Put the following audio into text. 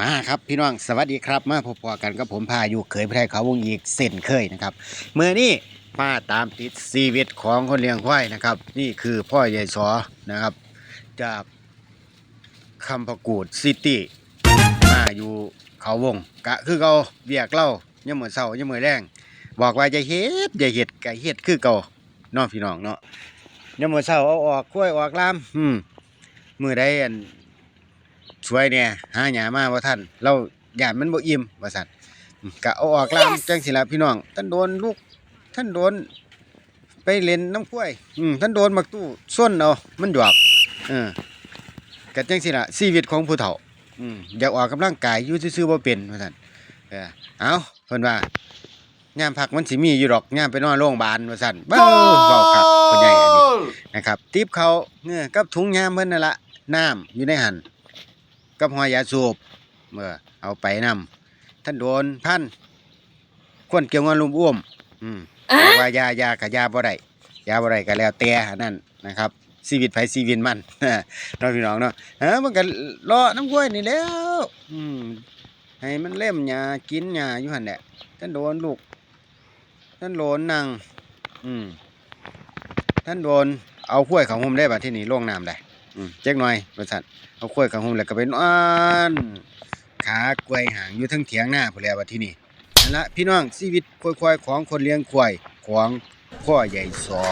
มาครับพี่น้องสวัสดีครับ มาพบกันกับผมพาอยู่เคยพระเขาวงอีกเส้นเคยนะครับเมื่อนี้มาตามติดชีวิตของคนเลี้ยงควายนะครับ นี่คือพ่อใหญ่สอนะครับ จากคำประกูดซิตี้มาอยู่เขาวงกะคือเขาเบียกเล่าย่ามมือนเศร้าย่ามมือนแรง บอกว่าจะเฮ็ดอย่าเฮ็ดกะเฮ็ดคือเก่าน้องพี่น้องเนาะย่ามมือเศร้าเอาออกกล้วยออกลามอืมมือใดอัน ช่วยเนี่ยหาหยามาว่าท่าน เราหยาดมันบ่อิ่มว่าซั่นกะเอาออกลามจังสิล่ะพี่น้องท่านโดนลูกท่านโดน ไปเล่นน้ำกล้วยอืมท่านโดนมักตู้ส้นเอามันหยวกเออกะจังสิล่ะชีวิตของผู้เฒ่าอืมอยากออกกำลังกายอยู่ซื่อๆบ่เป็นว่าซั่นเออเอาเพิ่นว่ายามพักมันสิมีอยู่ดอกยามไปนอนโรงพยาบาลว่าซั่นเบ้อเว้าคักผู้ใหญ่อันนี้นะครับติบเขาเงื่อกับถุงยามเพิ่นนั่นละน้ำอยู่ในหัน กับหอยยาสูบเมื่อเอาไปนำท่านโดนพันคนเกี่ยวงอนลุมอ้วม อืมบอกว่ายายากะยาบ่ได้ยาบ่ได้ก็แล้วแต่อันนั่นนะครับชีวิตไผชีวิตมันเน้องพี่น้องเนาะเออมันก็รอน้ำกล้วยนี่แหล้ว อืมให้มันเล่มหญ้ากินหญ้าอยู่หั่นแหละท่านโดนลูกท่านโดนนั่งอืมท่านโดนเอาข้วยของหุมได้บัดที่นี่ล่วงน้ำได้ เจ๊กหน่อยบริษัทเอาข้วยขังหุมแล้วก็ไปนอนขากล้วยหางอยู่ทั้งเถียงหน้าพุ่นแล้วบัดที่นี่นั่นละพี่น้องชีวิตควายๆของคนเลี้ยงควายของพ่อใหญ่สอ